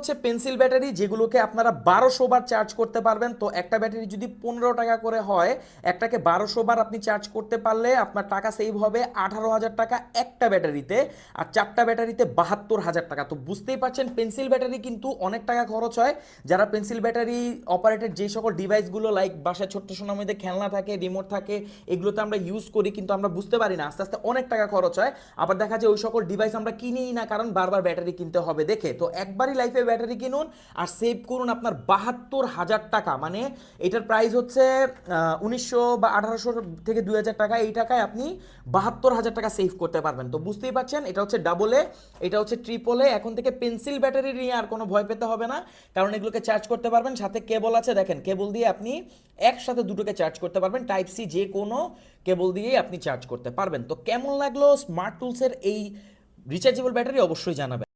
হচ্ছে pencil battery, যেগুলোকে আপনারা বারোশো বার চার্জ করতে পারবেন। তো একটা ব্যাটারি যদি পনেরো টাকা করে হয়, একটাকে বারোশো বার আপনি চার্জ করতে পারলে আপনার টাকা সেভ হবে আঠারো হাজার টাকা একটা ব্যাটারিতে, আর চারটা ব্যাটারিতে বাহাত্তর হাজার টাকা। তো বুঝতেই পারছেন, পেন্সিল ব্যাটারি কিন্তু অনেক টাকা খরচ হয়। যারা পেন্সিল ব্যাটারি অপারেটেড যে সকল ডিভাইসগুলো লাইক বাসায় ছোট্ট সোনার মধ্যে খেলনা থাকে রিমোট থাকে, এগুলোতে আমরা ইউজ করি, কিন্তু আমরা বুঝতে পারি না, আস্তে আস্তে অনেক টাকা খরচ হয়। আবার দেখা যায় ওই সকল ডিভাইস আমরা কিনিই না, কারণ বারবার ব্যাটারি কিনতে হবে দেখে। তো একবারই লাইফে ব্যাটারি কিনুন আর সেভ করুন আপনার বাহাত্তর হাজার টাকা। মানে এটার প্রাইস হচ্ছে উনিশশো বা আঠারোশো থেকে দুই হাজার টাকা। এই টাকায় আপনি বাহাত্তর হাজার টাকা সেভ করতে পারবেন। তো বুঝতেই পারছেন, এটা হচ্ছে ডাবলে এটা হচ্ছে ট্রিপলে এখন থেকে পেন্সিল ব্যাটারি নিয়ে আর কোনো ভয় পেতে হবে না। কারণ এগুলোকে চার্জ করতে পারবেন। সাথে কেবল আছে, দেখেন কেবল দিয়ে আপনি একসাথে দুটোকে চার্জ করতে পারবেন। টাইপ সি যে কোনো কেবল দিয়েই আপনি চার্জ করতে পারবেন। তো কেমন লাগল স্মার্ট টুলসের এই রিচার্জেবল ব্যাটারি? অবশ্যই জানাবেন।